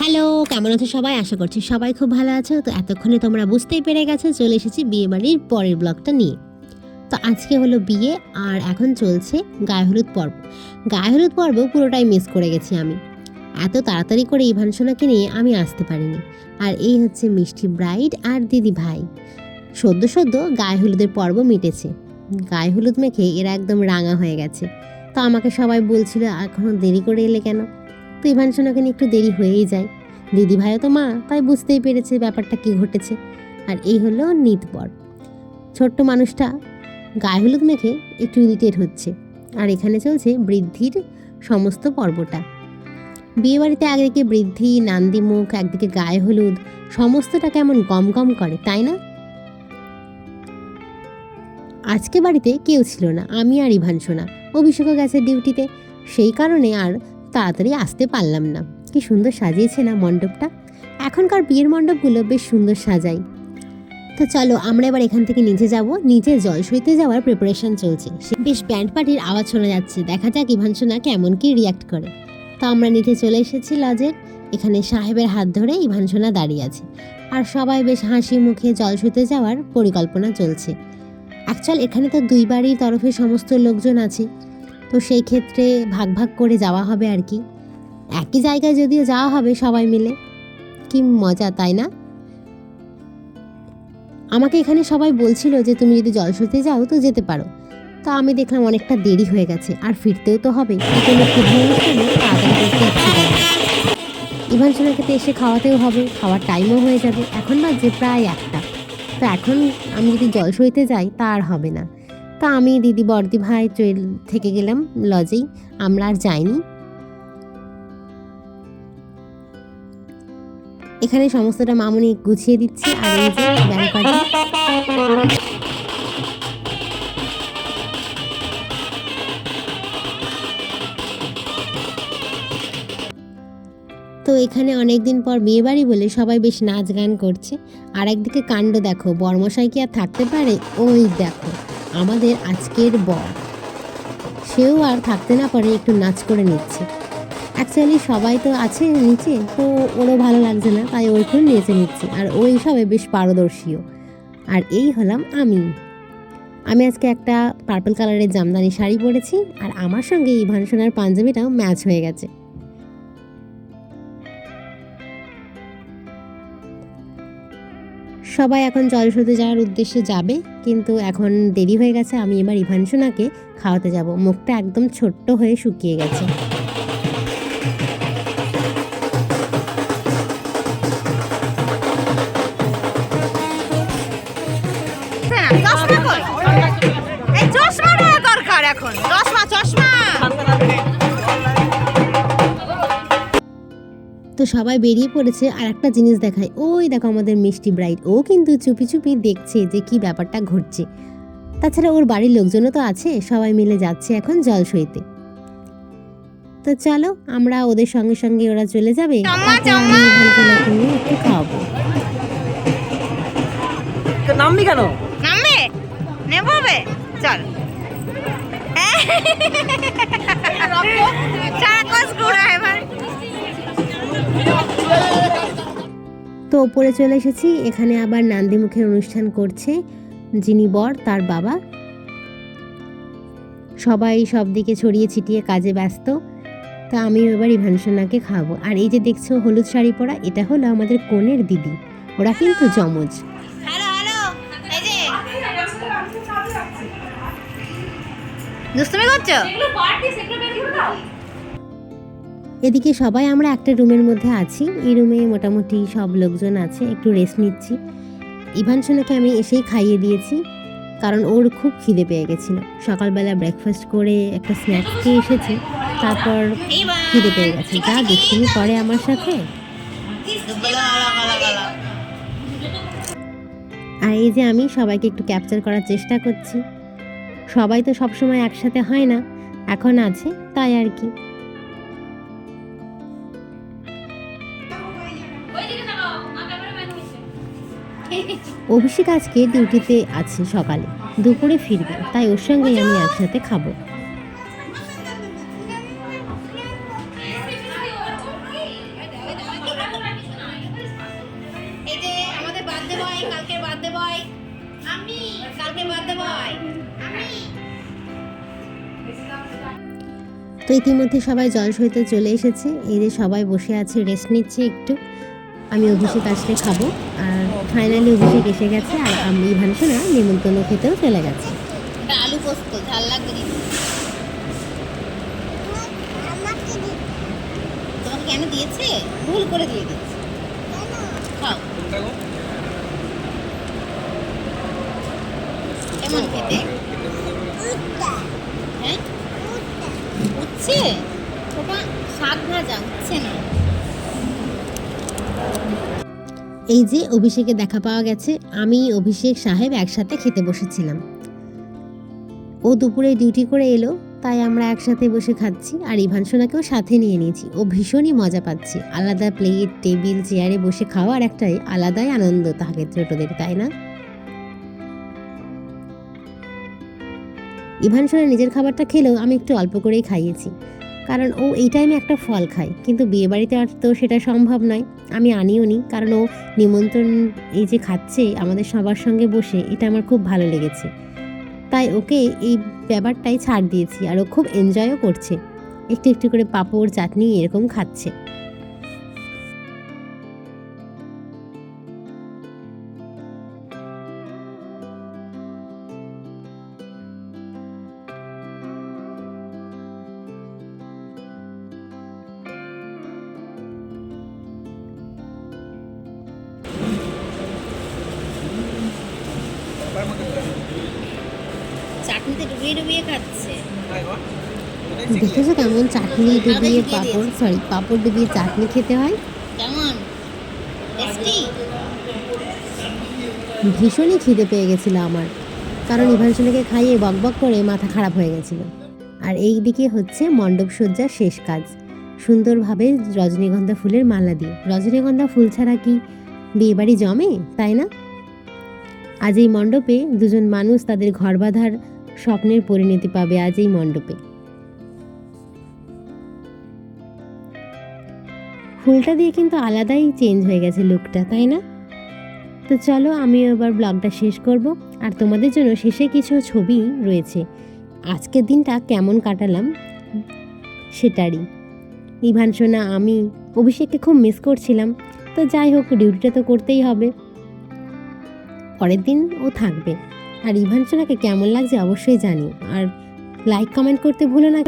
Hello কেমন সবাই? আশা করছি সবাই খুব ভালো আছো। তো এতক্ষণে তোমরা বুঝতেই পেরে গেছো, চলে এসেছি বিয়ে বাড়ির পরের ব্লগটা নিয়ে। তো আজকে হলো বিয়ে আর এখন চলছে গায়ে হলুদ পর্ব। গায়ে হলুদ পর্ব পুরোটাই মিস করে গেছি আমি। এত তাড়াতাড়ি করে ইভান সোনাকে নিয়ে আমি আসতে পারিনি। আর এই হচ্ছে মিষ্টি ব্রাইড আর দিদি ভাই। সদ্য সদ্য গায়ে হলুদের পর্ব মিটেছে। গায়ে হলুদ মেখে এরা একদম রাঙা হয়ে গেছে। তো আমাকে সবাই বলছিল এখনও দেরি করে এলে কেন? তো ইভান সোনাকে নিয়ে একটু দেরি হয়েই যায়। দিদি ভাইও তো মা, তাই বুঝতেই পেরেছে ব্যাপারটা কি ঘটেছে। আর এই হলো নিতপর ছোট্ট মানুষটা গায়ে হলুদ মেখে একটু ইরিটেট হচ্ছে। আর এখানে চলছে বৃদ্ধির সমস্ত পর্বটা। বিয়েবাড়িতে একদিকে বৃদ্ধি নান্দিমুখ একদিকে গায়ে হলুদ, সমস্তটা কেমন গম গম করে, তাই না? আজকে বাড়িতে কেউ ছিল না, আমি আর ইভান সোনা। অভিষেকও গেছে ডিউটিতে, সেই কারণে আর তাড়াতাড়ি আসতে পারলাম না। কি সুন্দর সাজিয়েছে না মণ্ডপটা। এখনকার বিয়ের মণ্ডপগুলো বেশ সুন্দর সাজাই তো চলো, আমরা এবার এখান থেকে নিচে যাব। নিচে জল সইতে যাওয়ার প্রিপারেশন চলছে। বেশ ব্যান্ড পার্টির আওয়াজ শোনা যাচ্ছে। দেখা যাক ইভান সোনা কেমন কি রিয়াক্ট করে। তো আমরা নিচে চলে এসেছি লজের এখানে সাহেবের হাত ধরে ইভান সোনা দাঁড়িয়ে আছে। আর সবাই বেশ হাসি মুখে জল সইতে যাওয়ার পরিকল্পনা চলছে। অ্যাকচুয়াল এখানে তো দুই বাড়ির তরফে সমস্ত লোকজন আছে। তো সেই ক্ষেত্রে ভাগ ভাগ করে যাওয়া হবে আর কি। একই জায়গায় যদিও যাওয়া হবে সবাই মিলে। কি মজা, তাই না? আমাকে এখানে সবাই বলছিল যে তুমি যদি জল সইতে যাও তো যেতে পারো। তো আমি দেখলাম অনেকটা দেরি হয়ে গেছে, আর ফিরতেও তো হবে। অনুষ্ঠানে তাড়াতাড়ি করতে সোনাকে এসে খাওয়াতেও হবে, খাওয়ার টাইমও হয়ে যাবে। এখন বাজে প্রায় একটা। তো এখন আমি যদি জল সইতে যাই, তা আর হবে না। তা আমি দিদি বর্দি ভাই থেকে গেলাম লজেই। আমরা আর যাইনি। এখানে সমস্তটা মামুনি গুছিয়ে দিচ্ছে আর এই যে ব্যাংক পার্টি তো এখানে অনেকদিন পর বিয়ে বাড়ি বলে সবাই বেশ নাচ গান করছে। আর একদিকে কাণ্ড দেখো, বর্মশাই কি আর থাকতে পারে? ওই দেখো, আমাদের আজকের বর। সেও আর থাকতে না পারে, একটু নাচ করে নিচ্ছে। অ্যাকচুয়ালি সবাই তো আছে নিচে, তো ওরও ভালো লাগছে না, তাই ওই নেচে নিচ্ছে। আর ওই সবে বেশ পারদর্শীও। আর এই হলাম আমি। আমি আজকে একটা পার্পল কালারের জামদানি শাড়ি পরেছি, আর আমার সঙ্গে ইভান সোনার পাঞ্জাবিটাও ম্যাচ হয়ে গেছে। সবাই এখন জল সতে যাওয়ার উদ্দেশ্যে যাবে, কিন্তু এখন দেরি হয়ে গেছে, আমি এবার ইভান সোনাকে খাওয়াতে যাব। মুখটা একদম ছোট্ট হয়ে শুকিয়ে গেছে। সবাই বেরিয়ে পড়েছে আর একটা জিনিস দেখায়। ওই দেখো আমাদের মিষ্টি ব্রাইড ও কিন্তু চুপি চুপি দেখছে যে কি ব্যাপারটা ঘটছে। তাছাড়া ওর বাড়ির লোকজনও তো আছে সবাই মিলে যাচ্ছে এখন জল সইতে তো চলো আমরা ওদের সঙ্গে সঙ্গে ওরা চলে যাবে। একটু খাওয়াবো। নামবি কেন? নামবে? চল। তো ওপরে চলে এসেছি এখানে আবার নান্দিমুখের অনুষ্ঠান করছে যিনি বর তার বাবা। সবাই সব দিকে ছড়িয়ে ছিটিয়ে কাজে ব্যস্ত। তা আমি এবার ইভান সোনাকে খাব আর এই যে দেখছ হলুদ শাড়ি পরা এটা হলো আমাদের কনের দিদি। ওরা কিন্তু জমজ হ্যালো হ্যালো দুষ্টুমি করছ? এদিকে সবাই, আমরা একটা রুমের মধ্যে আছি। এই রুমে মোটামুটি সব লোকজন আছে, একটু রেস্ট নিচ্ছি। ইভান সোনাকে আমি এসেই খাইয়ে দিয়েছি, কারণ ওর খুব খিদে পেয়ে গেছিল। সকালবেলা ব্রেকফাস্ট করে একটা স্ন্যাক্স খেয়ে এসেছে, তারপর খিদে পেয়ে গেছে। যা দুষ্টুমি করে আমার সাথে। আর এই যে আমি সবাইকে একটু ক্যাপচার করার চেষ্টা করছি। সবাই তো সবসময় একসাথে হয় না, এখন আছে, তাই আর কি। অভিষেক আজকে ডিউটিতে আছে সকালে। দুপুরে ফিরবে তাই ওর সঙ্গেই আমি একসাথে খাব। তো ইতিমধ্যে সবাই জল সইতে চলে এসেছে। এদের সবাই বসে আছে রেস্ট নিচ্ছে একটু। আমি অভিষেক আসলে খাব। আর ফাইনালি অভিষেক এসে গেছে আর আমি ভানসোনা নিমন্ত্রণ খেতেও চলে গেছে। আলু পোস্ত, ঝাল লাগবে তোমাকে কেন দিয়েছে? ভুল করে দিয়ে দিয়েছে। খাও। কেমন খেতে? হ্যাঁ? উচ্ছে? ওটা শাক ভাজা, উচ্ছে না। এই যে অভিষেকে দেখা পাওয়া গেছে, আমি অভিষেক সাহেব একসাথে খেতে বসেছিলাম। ও দুপুরে ডিউটি করে এলো, তাই আমরা একসাথে বসে খাচ্ছি আর ইভান সোনাকেও সাথে নিয়ে নিয়েছি। ও ভীষণই মজা পাচ্ছে। আলাদা প্লেট, টেবিল, চেয়ারে বসে খাওয়ার একটাই আলাদাই আনন্দ থাকে ছোটদের, তাই না? ইভান সোনা নিজের খাবারটা খেলেও আমি একটু অল্প করেই খাইয়েছি। কারণ ও এই টাইমে একটা ফল খায়, কিন্তু বিয়েবাড়িতে আর তো সেটা সম্ভব নয়। আমি আনিও নি, কারণ ও নিমন্ত্রণ এই যে খাচ্ছে, আমাদের সবার সঙ্গে বসে, এটা আমার খুব ভালো লেগেছে। তাই ওকে এই ব্যাপারটাই ছাড় দিয়েছি, আর ও খুব এনজয়ও করছে। একটু একটু করে পাঁপড়, চাটনি এরকম খাচ্ছে। ডুবিয়ে ডুবিয়ে খাচ্ছে দেখেছ কেমন চাটনি ডুবিয়ে পাঁপড় সরি পাঁপড় ডুবিয়ে চাটনি খেতে হয়? কেমন? ভীষণই খিদে পেয়ে গেছিল আমার। কারণ ইভানসোনাকে খাইয়ে বকবক করে মাথা খারাপ হয়ে গেছিল। আর এই দিকে হচ্ছে মণ্ডপ সজ্জার শেষ কাজ। সুন্দরভাবে রজনীগন্ধা ফুলের মালা দিয়ে। রজনীগন্ধা ফুল ছাড়া কি বিয়েবাড়ি জমে তাই না? আজ এই মণ্ডপে দুজন মানুষ তাদের ঘর বাঁধার স্বপ্নের পরিণতি পাবে আজ এই মণ্ডপে। ফুলটা দিয়ে কিন্তু আলাদাই চেঞ্জ হয়ে গেছে লুকটা তাই না? তো চলো আমি এবার ব্লগটা শেষ করব। আর তোমাদের জন্য শেষে কিছু ছবি রয়েছে। আজকের দিনটা কেমন কাটালাম সেটারই। ইভান, সোনা, আমি, অভিষেককে খুব মিস করছিলাম। তো যাই হোক ডিউটিটা তো করতেই হবে। পরের দিন ও থাকবে। আর ইভানসোনাকে কেমন লাগছে অবশ্যই জানি আর লাইক কমেন্ট করতে ভুলো না।